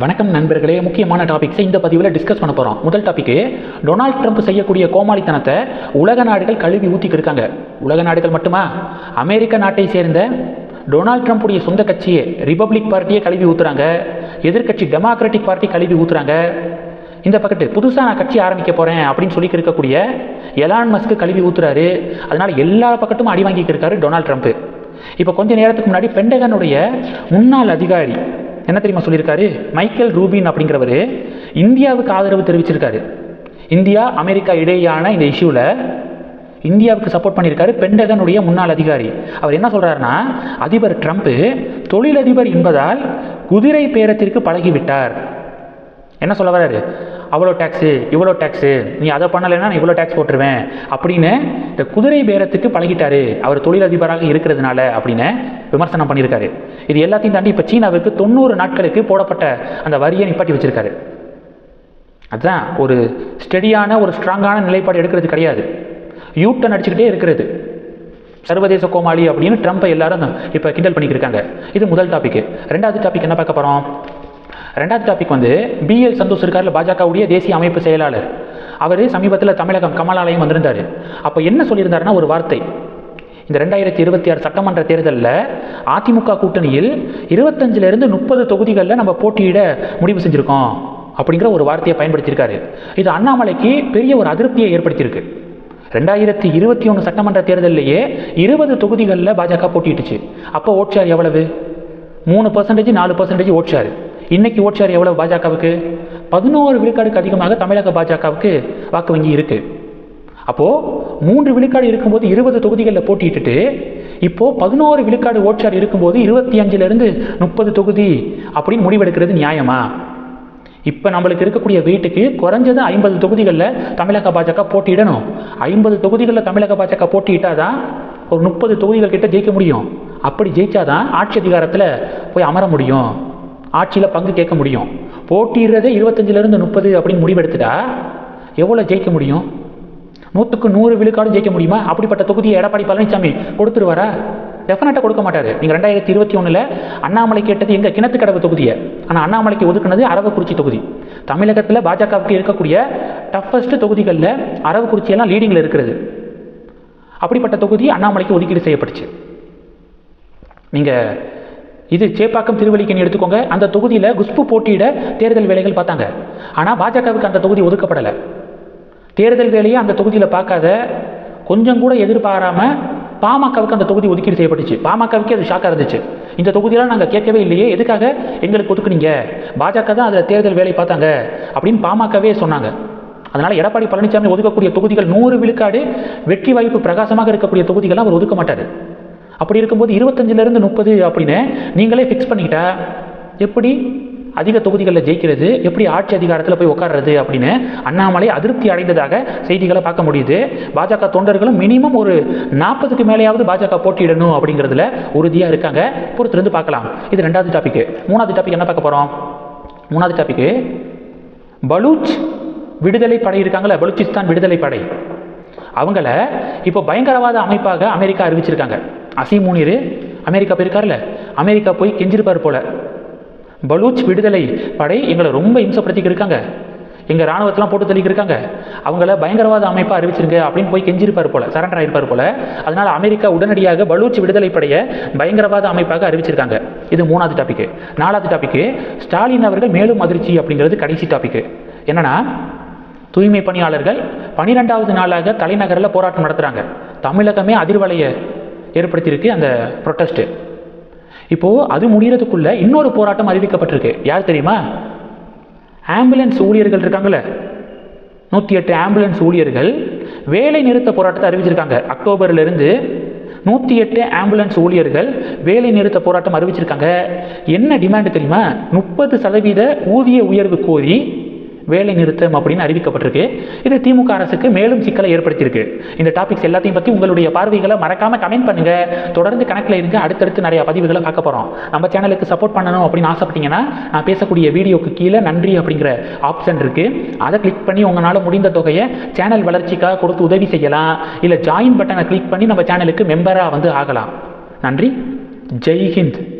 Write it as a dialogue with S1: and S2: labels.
S1: வணக்கம் நண்பர்களே. முக்கியமான டாபிக்ஸை இந்த பதிவில் டிஸ்கஸ் பண்ண போகிறோம் முதல் டாபிக்கு டொனால்ட் ட்ரம்ப் செய்யக்கூடிய கோமாளித்தனத்தை உலக நாடுகள் கழுவி ஊற்றிக்கிருக்காங்க உலக நாடுகள் மட்டுமா? அமெரிக்க நாட்டை சேர்ந்த டொனால்ட் ட்ரம்ப்புடைய சொந்த கட்சியே ரிபப்ளிக் பார்ட்டியை கழுவி ஊற்றுறாங்க எதிர்க்கட்சி டெமோக்ராட்டிக் பார்ட்டி கழுவி ஊற்றுறாங்க இந்த பக்கத்து புதுசாக நான் கட்சி ஆரம்பிக்க போகிறேன் அப்படின்னு சொல்லி இருக்கக்கூடிய எலான் மஸ்க்கு கழுவி ஊத்துறாரு. அதனால் எல்லா பக்கத்தும் அடி வாங்கிக்கிருக்காரு டொனால்ட் ட்ரம்ப் இப்போ கொஞ்ச நேரத்துக்கு முன்னாடி பெண்டகனுடைய முன்னாள் அதிகாரி என்ன தெரியுமா சொல்லியிருக்காரு? மைக்கேல் ரூபின் அப்படிங்கிறவர் இந்தியாவுக்கு ஆதரவு தெரிவிச்சிருக்காரு. இந்தியா அமெரிக்கா இடையேயான இந்த இஷ்யூவில் இந்தியாவுக்கு சப்போர்ட் பண்ணியிருக்காரு பெண்டகனுடைய முன்னாள் அதிகாரி. அவர் என்ன சொல்கிறாருன்னா அதிபர் ட்ரம்ப் தொழிலதிபர் என்பதால் குதிரை பேரத்திற்கு பழகிவிட்டார். என்ன சொல்ல வர்றாரு? அவ்வளோ டேக்ஸு இவ்வளோ டேக்ஸு நீ அதை பண்ணலைன்னா நான் இவ்வளோ டேக்ஸ் போட்டுருவேன் அப்படின்னு இந்த குதிரை பேரத்துக்கு பழகிட்டாரு. அவர் தொழிலதிபராக இருக்கிறதுனால அப்படின்னு விமர்சனம் பண்ணியிருக்காரு. இது எல்லாத்தையும் தாண்டி இப்போ சீனாவுக்கு தொண்ணூறு நாட்களுக்கு போடப்பட்ட அந்த வரியை நிப்பாட்டி வச்சிருக்காரு. அதுதான் ஒரு ஸ்டெடியான ஒரு ஸ்ட்ராங்கான நிலைப்பாடு எடுக்கிறது கிடையாது. யூட்டன் அடிச்சுக்கிட்டே இருக்கிறது. சர்வதேச கோமாளி அப்படின்னு ட்ரம்ப்பை எல்லாரும் இப்போ கிண்டல் பண்ணிக்கிட்டு இருக்காங்க. இது முதல் டாபிக் ரெண்டாவது டாபிக் என்ன பார்க்க போகிறோம் ரெண்டாவது டாபிக் வந்து பிஎல் சந்தோஷ் இருக்கார்ல பாஜகவுடைய தேசிய அமைப்பு செயலாளர். அவர் சமீபத்தில் தமிழகம் கமலாலயம் வந்திருந்தார். அப்போ என்ன சொல்லியிருந்தாருன்னா ஒரு வார்த்தை. இந்த ரெண்டாயிரத்தி இருபத்தி ஆறு சட்டமன்ற தேர்தலில் அதிமுக கூட்டணியில் இருபத்தஞ்சிலிருந்து முப்பது தொகுதிகளில் நம்ம போட்டியிட முடிவு செஞ்சுருக்கோம் அப்படிங்கிற ஒரு வார்த்தையை பயன்படுத்தியிருக்காரு. இது அண்ணாமலைக்கு பெரிய ஒரு அதிருப்தியை ஏற்படுத்தியிருக்கு. ரெண்டாயிரத்தி இருபத்தி ஒன்று சட்டமன்ற தேர்தலிலேயே இருபது தொகுதிகளில் பாஜக போட்டிட்டுச்சு அப்போ ஓட்சார் எவ்வளவு? மூணு பர்சன்டேஜ் நாலு பர்சன்டேஜ் ஓட்சார் இன்னைக்கு ஓட்சார் எவ்வளவு பாஜகவுக்கு? பதினோரு விழுக்காடுக்கு அதிகமாக தமிழக பாஜகவுக்கு வாக்கு வங்கி இருக்கு. அப்போ மூன்று விழுக்காடு இருக்கும்போது இருபது தொகுதிகளில் போட்டியிட்டுட்டு இப்போ பதினோரு விழுக்காடு ஓட்சார் இருக்கும்போது இருபத்தி அஞ்சுல இருந்து முப்பது தொகுதி அப்படின்னு முடிவெடுக்கிறது நியாயமா? இப்போ நம்மளுக்கு இருக்கக்கூடிய வீட்டுக்கு குறைஞ்சது ஐம்பது தொகுதிகளில் தமிழக பாஜக போட்டியிடணும். ஐம்பது தொகுதிகளில் தமிழக பாஜக போட்டியிட்டால் தான் ஒரு முப்பது தொகுதிகள் கிட்ட ஜெயிக்க முடியும். அப்படி ஜெயிச்சாதான் ஆட்சி அதிகாரத்தில் போய் அமர முடியும். ஆட்சியில் பங்கு கேட்க முடியும். போட்டிடுறதே இருபத்தஞ்சிலேருந்து முப்பது அப்படின்னு முடிவெடுத்துட்டா? எவ்வளோ ஜெயிக்க முடியும்? நூற்றுக்கு நூறு விழுக்காடும் ஜெயிக்க முடியுமா? அப்படிப்பட்ட தொகுதியை எடப்பாடி பழனிசாமி கொடுத்துருவாரா? டெஃபினட்டாக கொடுக்க மாட்டார். நீங்கள் ரெண்டாயிரத்தி இருபத்தி ஒன்றில் அண்ணாமலை கேட்டது எங்கள் கிணத்துக்கடவு தொகுதியை. ஆனால் அண்ணாமலைக்கு ஒதுக்குனது அரவக்குறிச்சி தொகுதி. தமிழகத்தில் பாஜகவுக்கு இருக்கக்கூடிய டஃபஸ்ட் தொகுதிகளில் அரவக்குறிச்சியெல்லாம் லீடிங்கில் இருக்கிறது. அப்படிப்பட்ட தொகுதி அண்ணாமலைக்கு ஒதுக்கீடு செய்யப்பட்டுச்சு. நீங்கள் இது சேப்பாக்கம் திருவள்ளிக்கணி எடுத்துக்கோங்க. அந்த தொகுதியில் குஷ்பு போட்டியிட தேர்தல் வேலைகள் பார்த்தாங்க. ஆனால் பாஜகவுக்கு அந்த தொகுதி ஒதுக்கப்படலை. தேர்தல் வேலையை அந்த தொகுதியில் பார்க்காத கொஞ்சம் கூட எதிர்பாராமல் பாமகவுக்கு அந்த தொகுதி ஒதுக்கீடு செய்யப்பட்டுச்சு. பாமகவுக்கே அது ஷாக்காக இருந்துச்சு. இந்த தொகுதியெல்லாம் நாங்கள் கேட்கவே இல்லையே. எதுக்காக? எங்களுக்கு ஒதுக்குனீங்க. பாஜக தான் அதில் தேர்தல் வேலை பார்த்தாங்க அப்படின்னு பாமகவே சொன்னாங்க. அதனால் எடப்பாடி பழனிசாமி ஒதுக்கக்கூடிய தொகுதிகள் நூறு விழுக்காடு வெற்றி வாய்ப்பு பிரகாசமாக இருக்கக்கூடிய தொகுதிகள்லாம் அவர் ஒதுக்க மாட்டார். அப்படி இருக்கும்போது இருபத்தஞ்சிலேருந்து முப்பது அப்படின்னு நீங்களே ஃபிக்ஸ் பண்ணிக்கிட்டா எப்படி? அதிக தொகுதிகளில் ஜெயிக்கிறது எப்படி ஆட்சி அதிகாரத்தில் போய் உட்கார்றது அப்படின்னு அண்ணாமலை அதிருப்தி அடைந்ததாக செய்திகளை பார்க்க முடியுது. பாஜக தொண்டர்களும் மினிமம் ஒரு நாற்பதுக்கு மேலேயாவது பாஜக போட்டியிடணும் அப்படிங்கிறதுல உறுதியாக இருக்காங்க. பொறுத்திருந்து பார்க்கலாம். இது ரெண்டாவது டாபிக் மூணாவது டாபிக் என்ன பார்க்க போகிறோம் மூணாவது டாபிக் பலூச் விடுதலை படை இருக்காங்களே பலூச்சிஸ்தான் விடுதலை படை. அவங்கள இப்போ பயங்கரவாத அமைப்பாக அமெரிக்கா அறிவிச்சிருக்காங்க. அசீம் முனீர் அமெரிக்கா போயிருக்கார்ல அமெரிக்கா போய் கெஞ்சிருப்பார் போல. பலூச் விடுதலை படை எங்களை ரொம்ப இம்சப்படுத்திக்கு இருக்காங்க. எங்கள் ராணுவத்தெலாம் போட்டு தள்ளிக்கிருக்காங்க அவங்கள பயங்கரவாத அமைப்பாக அறிவிச்சிருங்க அப்படின்னு போய் கெஞ்சிருப்பார் போல சரண்டர் ஆகிருப்பார் போல. அதனால் அமெரிக்கா உடனடியாக பலூச் விடுதலை படையை பயங்கரவாத அமைப்பாக அறிவிச்சிருக்காங்க. இது மூணாவது டாப்பிக்கு நாலாவது டாப்பிக்கு ஸ்டாலின் அவர்கள் மேலும் அதிர்ச்சி அப்படிங்கிறது கடைசி டாப்பிக்கு என்னென்னா தூய்மை பணியாளர்கள் பனிரெண்டாவது நாளாக தலைநகரில் போராட்டம் நடத்துகிறாங்க தமிழகமே அதிர்வலையை. ஏற்படுத்தியிருக்கு அந்த ப்ரொட்டஸ்ட்டு இப்போது அது முடிகிறதுக்குள்ளே இன்னொரு போராட்டம் அறிவிக்கப்பட்டிருக்கு. யார் தெரியுமா? ஆம்புலன்ஸ் ஊழியர்கள் இருக்காங்களே நூற்றி எட்டு ஆம்புலன்ஸ் ஊழியர்கள் வேலை நிறுத்த போராட்டத்தை அறிவிச்சிருக்காங்க. அக்டோபர்லேருந்து நூற்றி எட்டு ஆம்புலன்ஸ் ஊழியர்கள் வேலை நிறுத்த போராட்டம் அறிவிச்சிருக்காங்க. என்ன டிமாண்டு தெரியுமா? முப்பது சதவீத ஊதிய உயர்வு கோரி வேலை நிறுத்தம் அப்படின்னு அறிவிக்கப்பட்டிருக்கு. இது திமுக அரசுக்கு மேலும் சிக்கலை ஏற்படுத்தியிருக்கு. இந்த டாபிக்ஸ் எல்லாத்தையும் பற்றி உங்களுடைய பார்வைகளை மறக்காம கமெண்ட் பண்ணுங்க. தொடர்ந்து கணக்கில் இருங்க அடுத்தடுத்து நிறைய பதிவுகளை பார்க்க போகிறோம் நம்ம சேனலுக்கு சப்போர்ட் பண்ணணும் அப்படின்னு ஆசைப்பட்டீங்கன்னா நான் பேசக்கூடிய வீடியோக்கு கீழே நன்றி அப்படிங்கிற ஆப்ஷன் இருக்கு. அதை கிளிக் பண்ணி உங்களால் முடிந்த தொகையை சேனல் வளர்ச்சிக்காக கொடுத்து உதவி செய்யலாம். இல்லை ஜாயின் பட்டனை கிளிக் பண்ணி நம்ம சேனலுக்கு மெம்பராக வந்து ஆகலாம். நன்றி. ஜெய் ஹிந்த்.